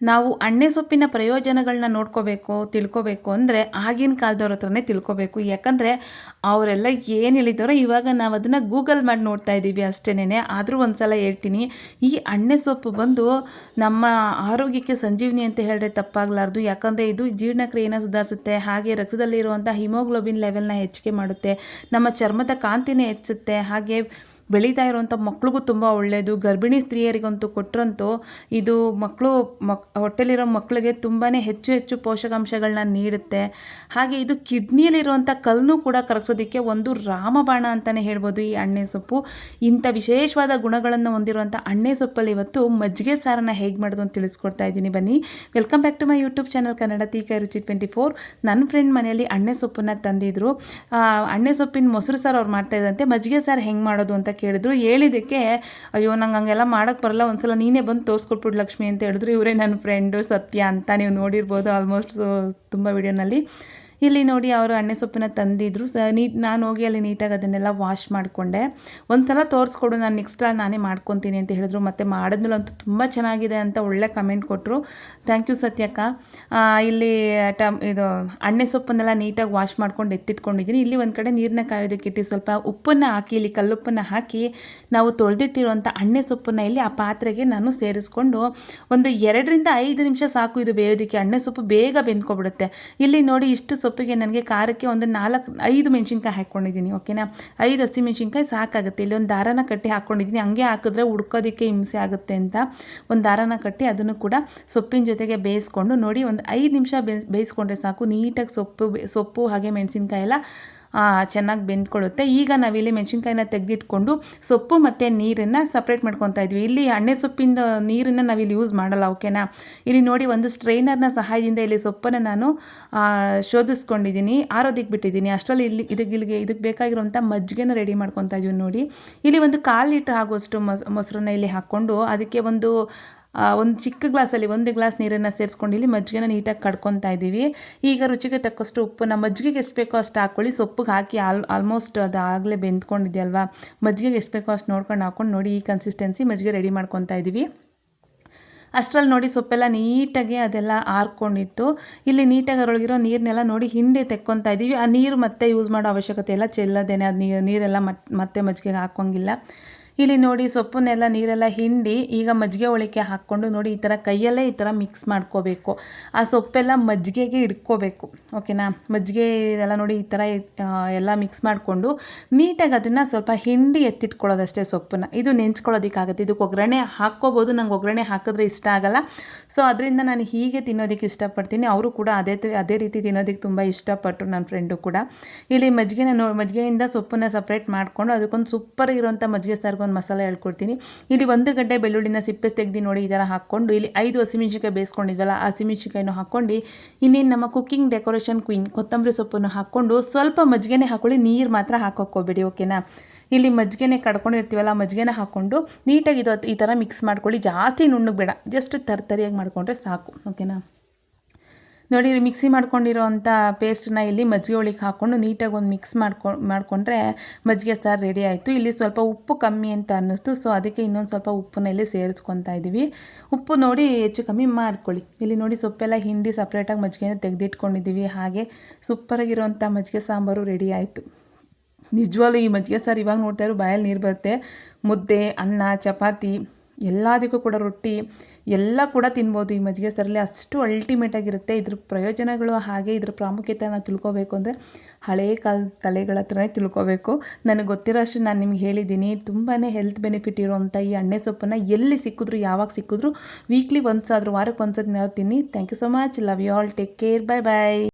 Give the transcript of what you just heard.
ನಾವು ಅಣ್ಣೆ ಸೊಪ್ಪಿನ ಪ್ರಯೋಜನಗಳನ್ನ ನೋಡ್ಕೋಬೇಕು, ತಿಳ್ಕೊಬೇಕು ಅಂದರೆ ಆಗಿನ ಕಾಲದವ್ರ ಹತ್ರನೇ ತಿಳ್ಕೊಬೇಕು. ಯಾಕಂದರೆ ಅವರೆಲ್ಲ ಏನು ಹೇಳಿದಾರೋ ಇವಾಗ ನಾವು ಅದನ್ನು ಗೂಗಲ್ ಮಾಡಿ ನೋಡ್ತಾ ಇದ್ದೀವಿ ಅಷ್ಟೇನೆ ಆದರೂ ಒಂದು ಸಲ ಹೇಳ್ತೀನಿ, ಈ ಅಣ್ಣೆ ಸೊಪ್ಪು ಬಂದು ನಮ್ಮ ಆರೋಗ್ಯಕ್ಕೆ ಸಂಜೀವಿನಿ ಅಂತ ಹೇಳಿದ್ರೆ ತಪ್ಪಾಗಲಾರ್ದು. ಯಾಕಂದರೆ ಇದು ಜೀರ್ಣಕ್ರಿಯೆನ ಸುಧಾರಿಸುತ್ತೆ, ಹಾಗೆ ರಕ್ತದಲ್ಲಿರುವಂಥ ಹಿಮೋಗ್ಲೋಬಿನ್ ಲೆವೆಲ್ನ ಹೆಚ್ಚಿಗೆ ಮಾಡುತ್ತೆ. ನಮ್ಮ ಚರ್ಮದ ಕಾಂತಿನೇ ಹೆಚ್ಚುತ್ತೆ ಹಾಗೆ ಬೆಳೀತಾ ಇರುವಂಥ ಮಕ್ಳಿಗೂ ತುಂಬ ಒಳ್ಳೆಯದು ಗರ್ಭಿಣಿ ಸ್ತ್ರೀಯರಿಗಂತೂ ಕೊಟ್ಟರಂತೂ ಇದು ಮಕ್ಕಳು ಮಕ್, ಹೊಟ್ಟೆಲಿರೋ ಮಕ್ಕಳಿಗೆ ತುಂಬಾ ಹೆಚ್ಚು ಹೆಚ್ಚು ಪೋಷಕಾಂಶಗಳನ್ನ ನೀಡುತ್ತೆ. ಹಾಗೆ ಇದು ಕಿಡ್ನಿಯಲ್ಲಿರುವಂಥ ಕಲ್ಲನ್ನು ಕೂಡ ಕರಗಿಸೋದಕ್ಕೆ ಒಂದು ರಾಮಬಾಣ ಅಂತಲೇ ಹೇಳ್ಬೋದು ಈ ಅಣ್ಣೆ ಸೊಪ್ಪು. ಇಂಥ ವಿಶೇಷವಾದ ಗುಣಗಳನ್ನು ಹೊಂದಿರುವಂಥ ಅಣ್ಣೆ ಸೊಪ್ಪಲ್ಲಿ ಇವತ್ತು ಮಜ್ಜಿಗೆ ಸಾರನ್ನು ಹೇಗೆ ಮಾಡೋದು ಅಂತ ತಿಳಿಸ್ಕೊಡ್ತಾ ಇದ್ದೀನಿ. ಬನ್ನಿ, welcome back to my YouTube channel Kannada Teeka Ruchi twenty four. ನನ್ನ ಫ್ರೆಂಡ್ ಮನೆಯಲ್ಲಿ ಅಣ್ಣೆ ಸೊಪ್ಪನ್ನು ತಂದಿದ್ರು. ಅಣ್ಣೆ ಸೊಪ್ಪಿನ ಮೊಸರು ಸಾರು ಅವ್ರು ಮಾಡ್ತಾ ಇದ್ದಂತೆ ಮಜ್ಜಿಗೆ ಸಾರು ಹೆಂಗೆ ಮಾಡೋದು ಅಂತ ಕೇಳಿದ್ರು. ಹೇಳಿದ್ದಕ್ಕೆ, ಅಯ್ಯೋ, ನಂಗೆ ಹಂಗೆಲ್ಲ ಮಾಡೋಕ್ಕೆ ಬರಲ್ಲ. ಒಂದ್ಸಲ ನೀನೇ ಬಂದು ತೋರಿಸ್ಕೊಟ್ಬಿಟ್ಟು ಲಕ್ಷ್ಮಿ ಅಂತ ಹೇಳಿದ್ರು. ಇವರೇ ನನ್ನ ಫ್ರೆಂಡು ಸತ್ಯ ಅಂತ ನೀವು ನೋಡಿರ್ಬೋದು ಆಲ್ಮೋಸ್ಟ್ ತುಂಬ ವಿಡಿಯೋನಲ್ಲಿ ಇಲ್ಲಿ ನೋಡಿ ಅವರು ಎಣ್ಣೆ ಸೊಪ್ಪಿನ ತಂದಿದ್ರು. ಸ, ನೀಟ್, ನಾನು ಹೋಗಿ ಅಲ್ಲಿ ನೀಟಾಗಿ ಅದನ್ನೆಲ್ಲ ವಾಶ್ ಮಾಡಿಕೊಂಡೆ. ಒಂದು ಸಲ ತೋರಿಸ್ಕೊಡು, ನಾನು ನೆಕ್ಸ್ಟ್ ನಾನೇ ಮಾಡ್ಕೊತೀನಿ ಅಂತ ಹೇಳಿದ್ರು. ಮತ್ತು ಮಾಡಿದ್ಮೇಲೆ ಅಂತೂ ತುಂಬ ಚೆನ್ನಾಗಿದೆ ಅಂತ ಒಳ್ಳೆ ಕಮೆಂಟ್ ಕೊಟ್ಟರು ಥ್ಯಾಂಕ್ ಯು ಸತ್ಯಕ್ಕ. ಇಲ್ಲಿ, ಟಮ್, ಇದು ಅಣ್ಣೆ ಸೊಪ್ಪನ್ನೆಲ್ಲ ನೀಟಾಗಿ ವಾಶ್ ಮಾಡ್ಕೊಂಡು ಎತ್ತಿಟ್ಕೊಂಡಿದ್ದೀನಿ. ಇಲ್ಲಿ ಒಂದು ಕಡೆ ನೀರನ್ನ ಕಾಯೋದಕ್ಕಿಟ್ಟು ಸ್ವಲ್ಪ ಉಪ್ಪನ್ನು ಹಾಕಿ, ಇಲ್ಲಿ ಕಲ್ಲುಪ್ಪನ್ನು ಹಾಕಿ ನಾವು ತೊಳೆದಿಟ್ಟಿರುವಂಥ ಅಣ್ಣೆ ಸೊಪ್ಪನ್ನು ಇಲ್ಲಿ ಆ ಪಾತ್ರೆಗೆ ನಾನು ಸೇರಿಸ್ಕೊಂಡು ಒಂದು ಎರಡರಿಂದ ಐದು ನಿಮಿಷ ಸಾಕು ಇದು ಬೇಯೋದಕ್ಕೆ. ಅಣ್ಣೆ ಸೊಪ್ಪು ಬೇಗ ಬೆಂದ್ಕೊಬಿಡುತ್ತೆ. ಇಲ್ಲಿ ನೋಡಿ ಇಷ್ಟು ಸೊಪ್ಪಿಗೆ ನನಗೆ ಖಾರಕ್ಕೆ ಒಂದು ನಾಲ್ಕು, ಐದು ಮೆಣಸಿನ್ಕಾಯಿ ಹಾಕ್ಕೊಂಡಿದ್ದೀನಿ ಓಕೆನಾ ಐದು ಹಸಿ ಮೆಣಸಿನ್ಕಾಯಿ ಸಾಕಾಗುತ್ತೆ. ಇಲ್ಲಿ ಒಂದು ದಾರನ ಕಟ್ಟಿ ಹಾಕ್ಕೊಂಡಿದ್ದೀನಿ. ಹಂಗೆ ಹಾಕಿದ್ರೆ ಹುಡ್ಕೋದಕ್ಕೆ ಹಿಂಸೆ ಆಗುತ್ತೆ ಅಂತ ಒಂದು ದಾರನ ಕಟ್ಟಿ ಅದನ್ನು ಕೂಡ ಸೊಪ್ಪಿನ ಜೊತೆಗೆ ಬೇಯಿಸ್ಕೊಂಡು ನೋಡಿ ಒಂದು ಐದು ನಿಮಿಷ ಬೇಯಿಸ್ಕೊಂಡ್ರೆ ಸಾಕು. ನೀಟಾಗಿ ಸೊಪ್ಪು ಸೊಪ್ಪು, ಹಾಗೆ ಮೆಣಸಿನ್ಕಾಯಿ ಎಲ್ಲ ಚೆನ್ನಾಗಿ ಬೆಂದ್ಕೊಳ್ಳುತ್ತೆ. ಈಗ ನಾವಿಲ್ಲಿ ಮೆಣಸಿನ್ಕಾಯಿನ ತೆಗೆದಿಟ್ಕೊಂಡು ಸೊಪ್ಪು ಮತ್ತು ನೀರನ್ನು ಸಪ್ರೇಟ್ ಮಾಡ್ಕೊತಾ ಇದ್ವಿ. ಇಲ್ಲಿ ಹಣ್ಣೆ ಸೊಪ್ಪಿಂದ ನೀರನ್ನು ನಾವಿಲ್ಲಿ ಯೂಸ್ ಮಾಡಲ್ಲ ಓಕೆನಾ ಇಲ್ಲಿ ನೋಡಿ ಒಂದು ಸ್ಟ್ರೈನರ್ನ ಸಹಾಯದಿಂದ ಇಲ್ಲಿ ಸೊಪ್ಪನ್ನು ನಾನು ಶೋಧಿಸ್ಕೊಂಡಿದ್ದೀನಿ ಆರೋದಕ್ಕೆ ಬಿಟ್ಟಿದ್ದೀನಿ ಅಷ್ಟರಲ್ಲಿ ಇಲ್ಲಿ ಇದಕ್ಕೆ ಇಲ್ಲಿಗೆ ಇದಕ್ಕೆ ಬೇಕಾಗಿರುವಂಥ ಮಜ್ಜಿಗೆನ ರೆಡಿ ಮಾಡ್ಕೊತಾ ಇದ್ವಿ ನೋಡಿ. ಇಲ್ಲಿ ಒಂದು ಕಾಲು ಲೀಟ್ರ್ ಆಗುವಷ್ಟು ಮೊಸರನ್ನ ಇಲ್ಲಿ ಹಾಕ್ಕೊಂಡು ಅದಕ್ಕೆ ಒಂದು ಒಂದು ಚಿಕ್ಕ ಗ್ಲಾಸಲ್ಲಿ, ಒಂದು ಗ್ಲಾಸ್ ನೀರನ್ನು ಸೇರಿಸ್ಕೊಂಡು ಇಲ್ಲಿ ಮಜ್ಜಿಗೆನ ನೀಟಾಗಿ ಕಡ್ಕೊತಾ ಇದ್ದೀವಿ. ಈಗ ರುಚಿಗೆ ತಕ್ಕಷ್ಟು ನಮ್ಮ ಮಜ್ಜಿಗೆಗೆ ಎಷ್ಟು ಬೇಕೋ ಅಷ್ಟು ಹಾಕ್ಕೊಳ್ಳಿ. ಸೊಪ್ಪಿಗೆ ಹಾಕಿ ಆಲ್ ಆಲ್ಮೋಸ್ಟ್ ಅದು ಆಗಲೇ ಬೆಂದ್ಕೊಂಡಿದೆಯಲ್ವಾ? ಮಜ್ಜಿಗೆಗೆ ಎಷ್ಟು ಬೇಕೋ ಅಷ್ಟು ನೋಡ್ಕೊಂಡು ಹಾಕ್ಕೊಂಡು ನೋಡಿ ಈ ಕನ್ಸಿಸ್ಟೆನ್ಸಿ ಮಜ್ಜಿಗೆ ರೆಡಿ ಮಾಡ್ಕೊತಾ ಇದ್ದೀವಿ. ಅಷ್ಟರಲ್ಲಿ ನೋಡಿ ಸೊಪ್ಪೆಲ್ಲ ನೀಟಾಗಿ ಅದೆಲ್ಲ ಆರ್ಕೊಂಡಿತ್ತು. ಇಲ್ಲಿ ನೀಟಾಗಿ ಅದರೊಳಗಿರೋ ನೀರನ್ನೆಲ್ಲ ನೋಡಿ ಹಿಂದೆ ತೆಕ್ಕೊತಾ ಇದ್ದೀವಿ. ಆ ನೀರು ಮತ್ತೆ ಯೂಸ್ ಮಾಡೋ ಅವಶ್ಯಕತೆ ಎಲ್ಲ ಚೆಲ್ಲದೇನೆ ಅದು ನೀರೆಲ್ಲ ಮತ್ತೆ ಮಜ್ಜಿಗೆಗೆ ಹಾಕೋಂಗಿಲ್ಲ ಇಲ್ಲಿ ನೋಡಿ ಸೊಪ್ಪನ್ನೆಲ್ಲ ನೀರೆಲ್ಲ ಹಿಂಡಿ ಈಗ ಮಜ್ಜಿಗೆ ಒಳಕ್ಕೆ ಹಾಕ್ಕೊಂಡು ನೋಡಿ ಈ ಥರ ಕೈಯಲ್ಲೇ ಈ ಥರ ಮಿಕ್ಸ್ ಮಾಡ್ಕೋಬೇಕು. ಆ ಸೊಪ್ಪೆಲ್ಲ ಮಜ್ಜಿಗೆಗೆ ಇಟ್ಕೋಬೇಕು. ಓಕೆನಾ ಮಜ್ಜಿಗೆ ಎಲ್ಲ ನೋಡಿ ಈ ಥರ ಎಲ್ಲ ಮಿಕ್ಸ್ ಮಾಡಿಕೊಂಡು ನೀಟಾಗಿ ಅದನ್ನು ಸ್ವಲ್ಪ ಹಿಂಡಿ ಎತ್ತಿಟ್ಕೊಳ್ಳೋದಷ್ಟೇ ಸೊಪ್ಪನ್ನು. ಇದು ನೆಂಚ್ಕೊಳ್ಳೋದಕ್ಕಾಗುತ್ತೆ. ಇದಕ್ಕೆ ಒಗ್ಗರಣೆ ಹಾಕ್ಕೋಬೋದು. ನಂಗೆ ಒಗ್ಗರಣೆ ಹಾಕಿದ್ರೆ ಇಷ್ಟ ಆಗಲ್ಲ. ಸೊ ಅದರಿಂದ ನಾನು ಹೀಗೆ ತಿನ್ನೋದಕ್ಕೆ ಇಷ್ಟಪಡ್ತೀನಿ. ಅವರು ಕೂಡ ಅದೇ ಅದೇ ರೀತಿ ತಿನ್ನೋದಕ್ಕೆ ತುಂಬ ಇಷ್ಟಪಟ್ಟರು ನನ್ನ ಫ್ರೆಂಡು ಕೂಡ. ಇಲ್ಲಿ ಮಜ್ಜಿಗೆನ ನೋ, ಮಜ್ಜಿಗೆಯಿಂದ ಸೊಪ್ಪನ್ನು ಸಪ್ರೇಟ್ ಮಾಡಿಕೊಂಡು ಅದಕ್ಕೊಂದು ಸೂಪರ್ ಇರುವಂಥ ಮಜ್ಜಿಗೆ ಸಾರ್ಗೊಂದು ಒಂದು ಮಸಾಲೆ ಹೇಳ್ಕೊಡ್ತೀನಿ ಇಲ್ಲಿ ಒಂದು ಗಡ್ಡೆ ಬೆಳ್ಳುಳ್ಳಿನ ಸಿಪ್ಪೆ ತೆಗೆದು ನೋಡಿ, ಈ ಥರ ಹಾಕ್ಕೊಂಡು, ಇಲ್ಲಿ ಐದು ಹಸಿಮೆಣ್ಸಿಕಾಯಿ ಬೇಯಿಸ್ಕೊಂಡಿದ್ವಲ್ಲ, ಆ ಹಸಿಮೆಣ್ಸಿಕಾಯಿನೂ ಹಾಕ್ಕೊಂಡು, ಇನ್ನೇನು ನಮ್ಮ ಕುಕ್ಕಿಂಗ್ ಡೆಕೋರೇಷನ್ ಕ್ವೀನ್ ಕೊತ್ತಂಬರಿ ಸೊಪ್ಪನ್ನು ಹಾಕ್ಕೊಂಡು, ಸ್ವಲ್ಪ ಮಜ್ಜಿಗೆನೆ ಹಾಕ್ಕೊಳ್ಳಿ ನೀರು ಮಾತ್ರ ಹಾಕೋಕ್ಕೋಬೇಡಿ ಓಕೆನಾ ಇಲ್ಲಿ ಮಜ್ಜಿಗೆನೆ ಕಡ್ಕೊಂಡಿರ್ತೀವಲ್ಲ ಮಜ್ಜಿಗೆನ ಹಾಕ್ಕೊಂಡು ನೀಟಾಗಿ ಇದು ಈ ಥರ ಮಿಕ್ಸ್ ಮಾಡ್ಕೊಳ್ಳಿ, ಜಾಸ್ತಿ ನುಣ್ಣಗೆ ಬೇಡ ಜಸ್ಟ್ ತರ್ತರಿಯಾಗಿ ಮಾಡಿಕೊಂಡ್ರೆ ಸಾಕು ಓಕೆನಾ ನೋಡಿ ಮಿಕ್ಸಿ ಮಾಡ್ಕೊಂಡಿರೋ ಅಂಥ ಪೇಸ್ಟನ್ನ ಇಲ್ಲಿ ಮಜ್ಜಿಗೆ ಒಳಗೆ ಹಾಕ್ಕೊಂಡು ನೀಟಾಗಿ ಒಂದು ಮಿಕ್ಸ್ ಮಾಡ್ಕೊ, ಮಾಡಿಕೊಂಡ್ರೆ ಮಜ್ಜಿಗೆ ಸಾರು ರೆಡಿ ಆಯಿತು. ಇಲ್ಲಿ ಸ್ವಲ್ಪ ಉಪ್ಪು ಕಮ್ಮಿ ಅಂತ ಅನ್ನಿಸ್ತು. ಸೊ ಅದಕ್ಕೆ ಇನ್ನೊಂದು ಸ್ವಲ್ಪ ಉಪ್ಪನ್ನ ಇಲ್ಲಿ ಸೇರಿಸ್ಕೊತಾ ಇದ್ದೀವಿ ಉಪ್ಪು ನೋಡಿ ಹೆಚ್ಚು ಕಮ್ಮಿ ಮಾಡ್ಕೊಳ್ಳಿ. ಇಲ್ಲಿ ನೋಡಿ ಸೊಪ್ಪೆಲ್ಲ ಹಿಂಡಿ ಸಪ್ರೇಟಾಗಿ ಮಜ್ಜಿಗೆನ ತೆಗೆದಿಟ್ಕೊಂಡಿದ್ದೀವಿ ಹಾಗೆ ಸೂಪರಾಗಿರೋಂಥ ಮಜ್ಜಿಗೆ ಸಾಂಬಾರು ರೆಡಿ ಆಯಿತು. ನಿಜವಾಗ್ಲೂ ಈ ಮಜ್ಜಿಗೆ ಸಾರು ಇವಾಗ ನೋಡ್ತಾ ಇರೋ ಬಾಯಲ್ಲಿ ನೀರು ಬರುತ್ತೆ. ಮುದ್ದೆ, ಅನ್ನ, ಚಪಾತಿ ಎಲ್ಲದಕ್ಕೂ ಕೂಡ ರೊಟ್ಟಿ ಎಲ್ಲ ಕೂಡ ತಿನ್ಬೋದು ಈ ಮಜ್ಜಿಗೆ ಸರಲ್ಲಿ. ಅಷ್ಟು ಅಲ್ಟಿಮೇಟಾಗಿರುತ್ತೆ ಇದ್ರ ಪ್ರಯೋಜನಗಳು ಹಾಗೆ ಇದ್ರ ಪ್ರಾಮುಖ್ಯತೆಯನ್ನು ತಿಳ್ಕೋಬೇಕು ಅಂದರೆ ಹಳೇ ಕಾಲ ತಲೆಗಳ ಹತ್ರನೇ ತಿಳ್ಕೋಬೇಕು. ನನಗೆ ಗೊತ್ತಿರೋ ಅಷ್ಟು ನಾನು ನಿಮ್ಗೆ ಹೇಳಿದ್ದೀನಿ ತುಂಬಾ ಹೆಲ್ತ್ ಬೆನಿಫಿಟ್ ಇರುವಂಥ ಈ ಎಣ್ಣೆ ಸೊಪ್ಪನ್ನು ಎಲ್ಲಿ ಸಿಕ್ಕಿದ್ರು, ಯಾವಾಗ ಸಿಕ್ಕಿದ್ರು ವೀಕ್ಲಿ ಆದರೂ ವಾರಕ್ಕೆ ಒಂದ್ಸತಿ ನಾವು ತಿನ್ನಿ. Thank you so much love you all take care bye bye